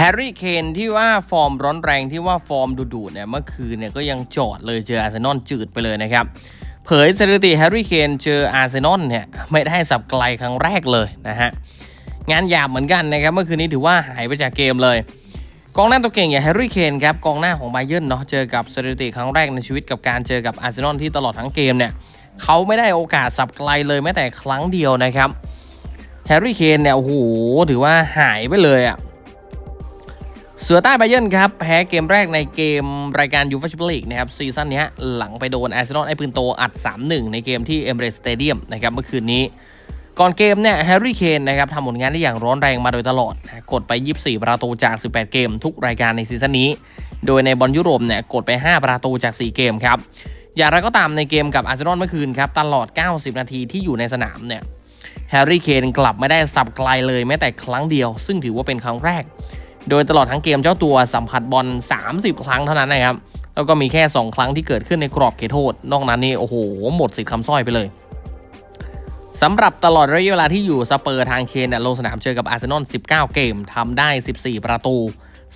แฮร์รี่เคนที่ว่าฟอร์มร้อนแรงที่ว่าฟอร์มดุๆเนี่ยเมื่อคืนเนี่ยก็ยังจอดเลยเจออาร์เซนอลจืดไปเลยนะครับ เผยสถิติแฮร์รี่เคนเจออาร์เซนอลเนี่ยไม่ได้สับไกลครั้งแรกเลยนะฮะงานหยาบเหมือนกันนะครับเมื่อคืนนี้ถือว่าหายไปจากเกมเลย กองหน้าตัวเก่งอย่างแฮร์รี่เคนครับกองหน้าของไบเยร์นเนาะเจอกับสถิติครั้งแรกในชีวิตกับการเจอกับอาร์เซนอลที่ตลอดทั้งเกมเนี่ยเขาไม่ได้โอกาสสับไกลเลยแม้แต่ครั้งเดียวนะครับแฮร์รี่เคนเนี่ยโอ้โหถือว่าหายไปเลยอะ่ะ เสือใต้ไบเยนครับแพ้เกมแรกในเกมรายการยูฟ่าแชมเปี้ยนลีกนะครับซีซั่นนี้หลังไปโดนอาร์เซนอลไอ้ปืนโตอัด 3-1 ในเกมที่เอเมเรสสเตเดียมนะครับเมื่อคืนนี้ ก่อนเกมเนี่ยแฮร์รี่เคนนะครับทำผลงานได้อย่างร้อนแรงมาโดยตลอดนะกดไป 24 ประตูจาก 18 เกม ทุกรายการในซีซั่นนี้ โดยในบอลยุโรปเนี่ยกดไป 5 ประตูจาก 4 เกมครับอย่างไรก็ตามในเกมกับอาร์เซนอลเมื่อคืนครับตลอด 90 นาทีที่อยู่ในสนามเนี่ยแฮร์รี่เคนกลับไม่ได้สับไกลเลยแม้แต่ครั้งเดียว ซึ่งถือว่าเป็นครั้งแรก โดยตลอดทั้งเกมเจ้าตัวสัมผัสบอล 30 ครั้งเท่านั้นนะครับ แล้วก็มีแค่ 2 ครั้งที่เกิดขึ้นในกรอบเขตโทษ นอกนั้นนี่โอ้โห หมดสิทธิ์คำสร้อยไปเลยสำหรับตลอดระยะเวลาที่อยู่สเปอร์ทางเคนเนะลงสนามเจอกับอาร์เซนอล 19 เกมทำได้ 14 ประตู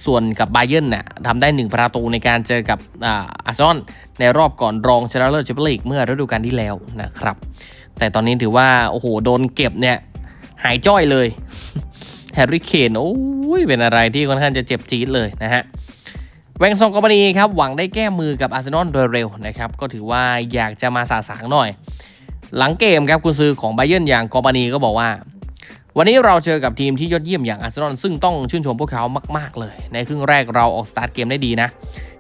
ส่วนกับไบเยนเนี่ยทำได้ 1 ประตูในการเจอกับอาร์เซนอลในรอบก่อนรองชนะเลิศแชมเปี้ยนลีกเมื่อฤดูกาลที่แล้วนะครับ แต่ตอนนี้ถือว่า โอ้โห โดนเก็บเนี่ยหายจ้อยเลย แฮร์รี่เคนโอ้ยเป็นอะไรที่ค่อนข้างจะเจ็บจี๊ดเลยนะฮะแวงซองกอบานีครับหวังได้แก้มือกับอาร์เซนอลโดยเร็วนะครับก็ถือว่าอยากจะมาสาสางหน่อย หลังเกมครับกุนซือของไบเยนอย่างกอบานีก็บอกว่า วันนี้เราเจอกับทีมที่ยอดเยี่ยมอย่างอาร์เซนอลซึ่งต้องชื่นชมพวกเขามาก ๆ เลย ในครึ่งแรกเราออกสตาร์ทเกมได้ดีนะ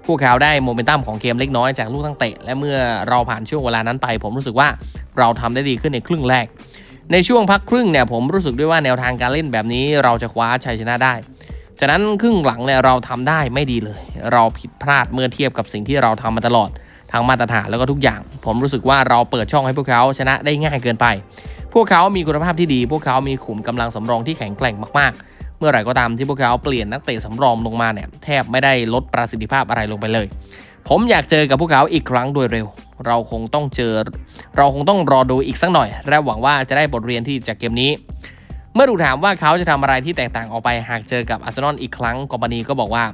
พวกเขาได้โมเมนตัมของเกมเล็กน้อยจากลูกตั้งเตะและเมื่อเราผ่านช่วงเวลานั้นไป ผมรู้สึกว่าเราทำได้ดีขึ้นในครึ่งแรก ในช่วงพักครึ่งเนี่ยผมรู้สึกด้วยว่าแนวทางการเล่นแบบนี้เราจะคว้าชัยชนะได้จากนั้นครึ่งหลังเนี่ยเราทำได้ไม่ดีเลย เราผิดพลาดเมื่อเทียบกับสิ่งที่เราทำมาตลอดทางมาตรฐานแล้วก็ทุกอย่าง ผมรู้สึกว่าเราเปิดช่องให้พวกเขาชนะได้ง่ายเกินไป พวกเขามีคุณภาพที่ดี พวกเขามีขุมกำลังสำรองที่แข็งแกร่งมากๆ เมื่อไหร่ก็ตามที่พวกเขาเปลี่ยนนักเตะสำรองลงมาเนี่ยแทบไม่ได้ลดประสิทธิภาพอะไรลงไปเลย ผมอยากเจอกับพวกเขาอีกครั้งโดยเร็ว เราคงต้องเจอ เราคงต้องรอดูอีกสักหน่อย และหวังว่าจะได้บทเรียนที่จากเกมนี้ เมื่อถูกถามว่าเขาจะทำอะไรที่แตกต่างออกไปหากเจอกับอาร์เซนอลอีกครั้งกอมบานีก็บอกว่า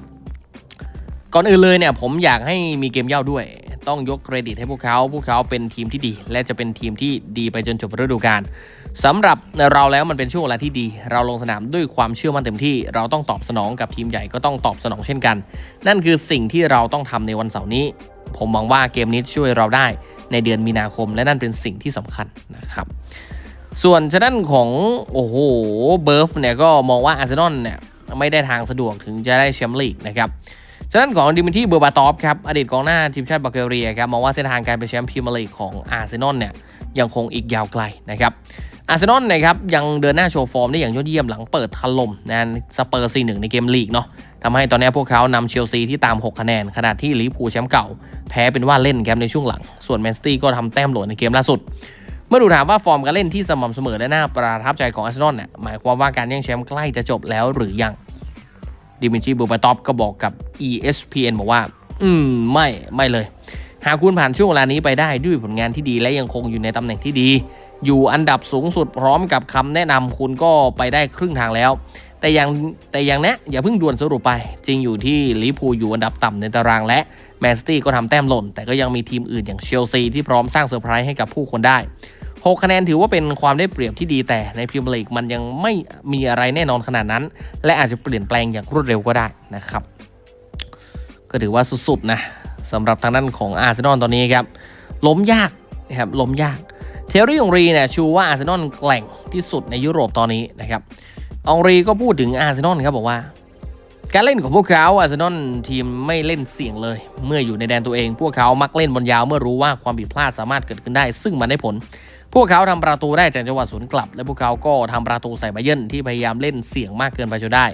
ก่อนอื่นเลยเนี่ยผมอยากให้มีเกมเย่าด้วย ต้องยกเครดิตให้พวกเขา พวกเขาเป็นทีมที่ดี และจะเป็นทีมที่ดีไปจนจบฤดูกาลสำหรับเราแล้วมันเป็นช่วงเวลาที่ดี เราลงสนามด้วยความเชื่อมั่นเต็มที่ เราต้องตอบสนองกับทีมใหญ่ก็ต้องตอบสนองเช่นกัน นั่นคือสิ่งที่เราต้องทำในวันเสาร์นี้ ผมหวังว่าเกมนี้ช่วยเราได้ในเดือนมีนาคมและนั่นเป็นสิ่งที่สำคัญนะครับ ส่วนชด้านของโอ้โหเบิร์ฟเนี่ยก็มองว่าอาร์เซนอลเนี่ยไม่ได้ทางสะดวกถึงจะได้แชมป์ลีกนะครับชด้านของดิมิทีเบอร์บาตอฟครับอดีตกองหน้าทีมชาติบัลแกเรียครับมองว่าเส้นทางการเป็นแชมป์พรีเมียร์ลีกของอาร์เซนอลเนี่ยยังคงอีกยาวไกลนะครับ อาร์เซนอลนะครับยังเดินหน้าโชว์ฟอร์มได้อย่างยอดเยี่ยมหลังเปิดถล่มนะสเปอร์ซีหนึ่งในเกมลีกเนาะทำให้ตอนนี้พวกเขานำเชลซีที่ตาม 6 คะแนน ขณะที่ลิเวอร์พูลแชมป์เก่า แพ้เป็นว่าเล่นครับในช่วงหลัง ส่วนแมนซิตี้ก็ทำแต้มหลดในเกมล่าสุด เมื่อดูถามว่าฟอร์มการเล่นที่สม่ำเสมอและน่าประทับใจของอาร์เซนอลเนี่ยหมายความว่าการแย่งแชมป์ใกล้จะจบแล้วหรือยังดิมิทรีบูบาตอฟก็บอกกับ ESPN บอกว่า อืมไม่ไม่เลย หากคุณผ่านช่วงเวลานี้ไปได้ด้วยผลงานที่ดีและยังคงอยู่ในตำแหน่งที่ดี อยู่อันดับสูงสุดพร้อมกับคำแนะนำคุณก็ไปได้ครึ่งทางแล้ว แต่ยังแต่ยังนี้อย่าเพิ่งด่วนสรุปไป จริงอยู่ที่ลิพูอยู่อันดับต่ำในตารางและแมนซิตี้ก็ทำแต้มหล่น แต่ก็ยังมีทีมอื่นอย่างเชลซีที่พร้อมสร้างเซอร์ไพรส์ให้กับผู้คนได้ 6 คะแนนถือว่าเป็นความได้เปรียบที่ดีแต่ในพรีเมียร์ลีกมันยังไม่มีอะไรแน่นอนขนาดนั้น และอาจจะเปลี่ยนแปลงอย่างรวดเร็วก็ได้นะครับ ก็ถือว่าสุดๆนะสำหรับทางด้านของอาร์เซนอลตอนนี้ครับล้มยากนะครับล้มยาก เทอรี่องรีเนี่ยชูว่าอาร์เซนอลแกล่งที่สุดในยุโรปตอนนี้นะครับองรีก็พูดถึงอาร์เซนอลครับบอกว่า การเล่นของพวกเขาอาร์เซนอลทีมไม่เล่นเสี่ยงเลย เมื่ออยู่ในแดนตัวเอง พวกเขามักเล่นบอลยาวเมื่อรู้ว่าความผิดพลาดสามารถเกิดขึ้นได้ ซึ่งมันได้ผล พวกเขาทำประตูได้จากจังหวะสวนกลับ และพวกเขาก็ทำประตูใส่ไบเยร์นที่พยายามเล่นเสี่ยงมากเกินไปจนได้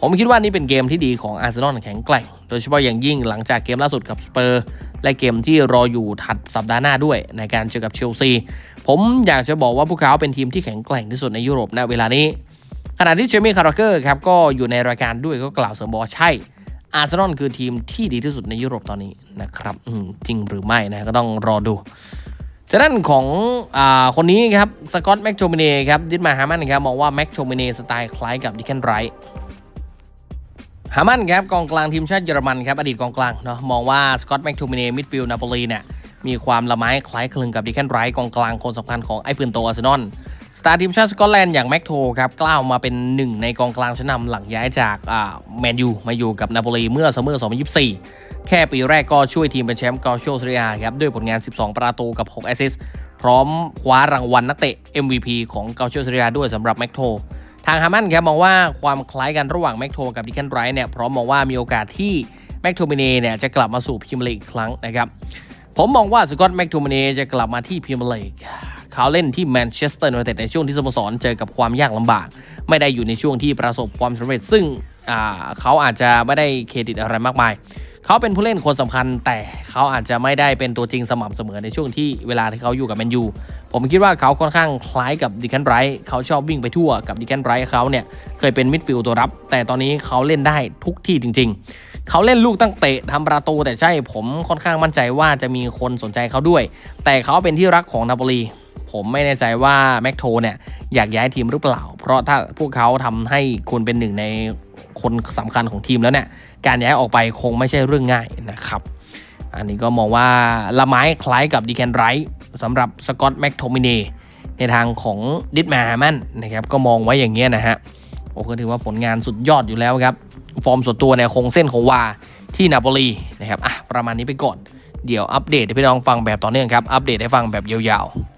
ผมคิดว่านี่เป็นเกมที่ดีของอาร์เซนอลแข็งแกร่ง โดยเฉพาะอย่างยิ่งหลังจากเกมล่าสุดกับสเปอร์และเกมที่รออยู่ถัดสัปดาห์หน้าด้วยในการเจอกับเชลซี ผมอยากจะบอกว่าพวกเขาเป็นทีมที่แข็งแกร่งที่สุดในยุโรปณเวลานี้ ขณะที่เจมี่คาร์เกอร์ครับก็อยู่ในรายการด้วยก็กล่าวเสริมบอกใช่อาร์เซนอลคือทีมที่ดีที่สุดในยุโรปตอนนี้นะครับจริงหรือไม่นะก็ต้องรอดูจากด้านของอคนนี้ครับสกอตแม็กโชมิเน่ครับดิดมาฮามันครับมองว่าแม็กโชมิเน่สไตล์คล้ายกับดิแคนไรท์ฮามันครับกองกลางทีมชาติเยอรมันครับอดีตกองกลางเนาะมองว่าสกอตแม็กทูมิเน่มิดฟิลด์นาโปลีเนี่ย มีความละไม้คล้ายคลึงกับดิแคนไรท์กองกลางคนสำคัญของไอ้ปืนโตอาร์เซนอลสตาร์ทีมชาติสกอตแลนด์อย่างแม็กโทครับกล้าวมาเป็นหนึ่งในกองกลางชั้นนำหลังย้ายจากแมนยูมาอยู่กับนาโปลีเมื่อซัมเมอร์ 2024 แค่ปีแรกก็ช่วยทีมเป็นแชมป์กาโชเซียครับด้วยผลงาน 12 ประตูกับ 6 แอสซิสต์พร้อมคว้ารางวัลนักเตะ MVP ของกาโชเซียด้วยสำหรับแม็กโททางฮามันครับมองว่าความคล้ายกันระหว่างแม็กโทกับดิแคนไรท์เนี่ยพราะมมองว่ามีโอกาสที่แม็กโทมิเน่เนี่ยจะกลับมาสู่พรีเมียร์ลีกอีกครั้งนะครับ ผมมองว่าสกอตแม็กโทมิเน่จะกลับมาที่พรีเมียร์ลีกเขาเล่นที่แมนเชสเตอร์ยูไนเต็ดในช่วงที่สโมสรเจอกับความยากลำบาก ไม่ได้อยู่ในช่วงที่ประสบความสำเร็จ ซึ่งเขาอาจจะไม่ได้เครดิตอะไรมากมาย เขาเป็นผู้เล่นคนสำคัญ แต่เขาอาจจะไม่ได้เป็นตัวจริงสม่ำเสมอในช่วงที่เวลาที่เขาอยู่กับแมนยูผมคิดว่าเขาค่อนข้างคล้ายกับดิแคนไรท์เขาชอบวิ่งไปทั่วกับดิแคนไรท์เขาเนี่ยเคยเป็นมิดฟิลด์ตัวรับ แต่ตอนนี้เขาเล่นได้ทุกที่จริง ๆ เขาเล่นลูกตั้งเตะทำประตูแต่ใช่ผมค่อนข้างมั่นใจว่าจะมีคนสนใจเขาด้วย แต่เขาเป็นที่รักของนาโปลีผมไม่แน่ใจว่าแม็กโทเนี่ยอยากย้ายทีมหรือเปล่า เพราะถ้าพวกเขาทำให้คุณเป็นหนึ่งในคนสำคัญของทีมแล้วเนี่ยการย้ายออกไปคงไม่ใช่เรื่องง่ายนะครับ อันนี้ก็มองว่าละไม้คล้ายกับดีแคนไรท์สำหรับสกอตแม็กโทมิเนในทางของดิดแมร์แมนนะครับก็มองไว้อย่างเงี้ยนะฮะโอ้ก็ถือว่าผลงานสุดยอดอยู่แล้วครับ ฟอร์มส่วนตัวเนี่ยคงเส้นคงวาที่นาโปลีนะครับอะประมาณนี้ไปก่อนเดี๋ยวอัปเดตให้พี่น้องฟังแบบต่อเนื่องครับอัปเดตให้ฟังแบบยาวๆ